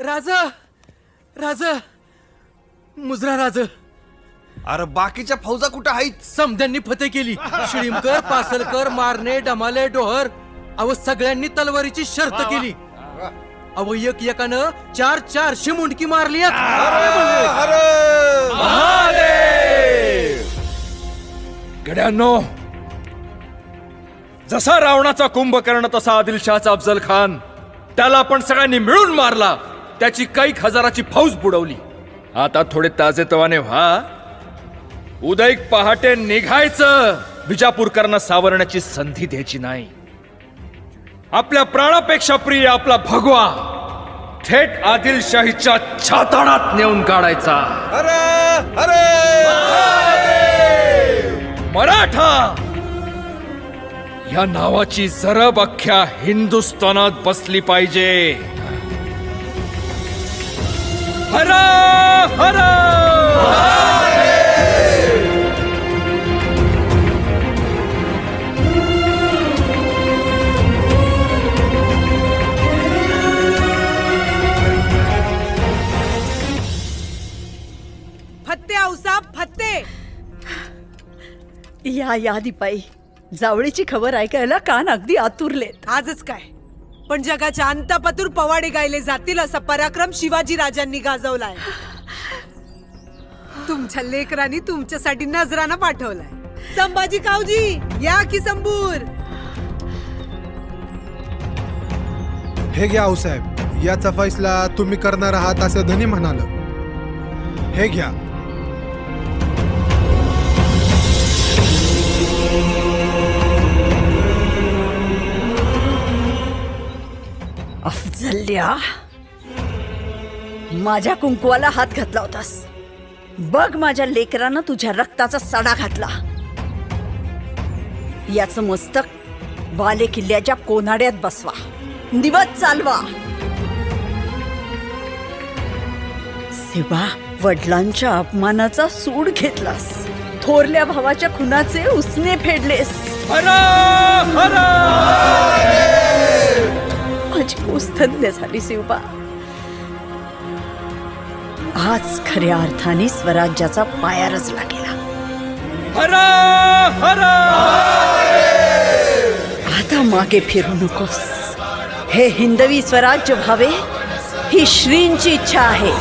राज मुजरा राज. अरे बाकीच्या फौजा कुठं आहेत? समध्यांनी फते केली. शिळीमकर पासलकर मारणे डमाले डोहर अव सगळ्यांनी तलवारीची शर्त केली. अव एक एकानं चार चारशे मुंडकी मारली. गड्यांनो जसा रावणाचा कुंभकर्ण तसा आदिलशहाचा अफजल खान त्याला आपण सगळ्यांनी मिळून मारला. त्याची कैक हजाराची फौज बुडवली. आता थोडे ताजेतवाने व्हा. उदयक पहाटे निघायचं. बिजापूरकरांना सावरण्याची संधी द्यायची नाही. आपल्या प्राणापेक्षा प्रिय आपला भगवा थेट आदिलशाहीच्या छाताडात नेऊन काढायचा. अरे अरे मराठा! या नावाची जरब अख्ख्या हिंदुस्थानात बसली पाहिजे. हरा हरा। फत्ते औसा फत्ते. या या दिपाई जावळीची खबर ऐकायला कान अगदी आतुरलेत. आजच काय? पण जगाच्या अंतपतूर पवाडे गायले जातील असा पराक्रम शिवाजी राजांनी गाजवलाय. तुमच्या लेकरांनी तुमच्यासाठी नजराना पाठवलाय. संभाजी कावजी या की संबूर? हे घ्या आऊसाहेब याचा फैसला तुम्ही करणार आहात असं धनी म्हणाल. हे घ्या. जल्ल्या माझ्या कुंकवाला हात घातला होतास. बघ माझ्या लेकरानं तुझ्या रक्ताचा सडा घातला. याचं मस्तक वाले किल्ल्याच्या कोनाड्यात बसवा. दिवस चालवा. सेवा वडिलांच्या अपमानाचा सूड घेतलास. थोरल्या भावाच्या खुनाचे उसने फेडलेस. हरा हरा! माझी धन्य झाली शिवबा आज खऱ्या अर्थाने स्वराज्याचा पाया रचला गेला हरा हरा! आता मागे फिरू नकोस। हे हिंदवी स्वराज्य व्हावे ही श्रींची इच्छा आहे।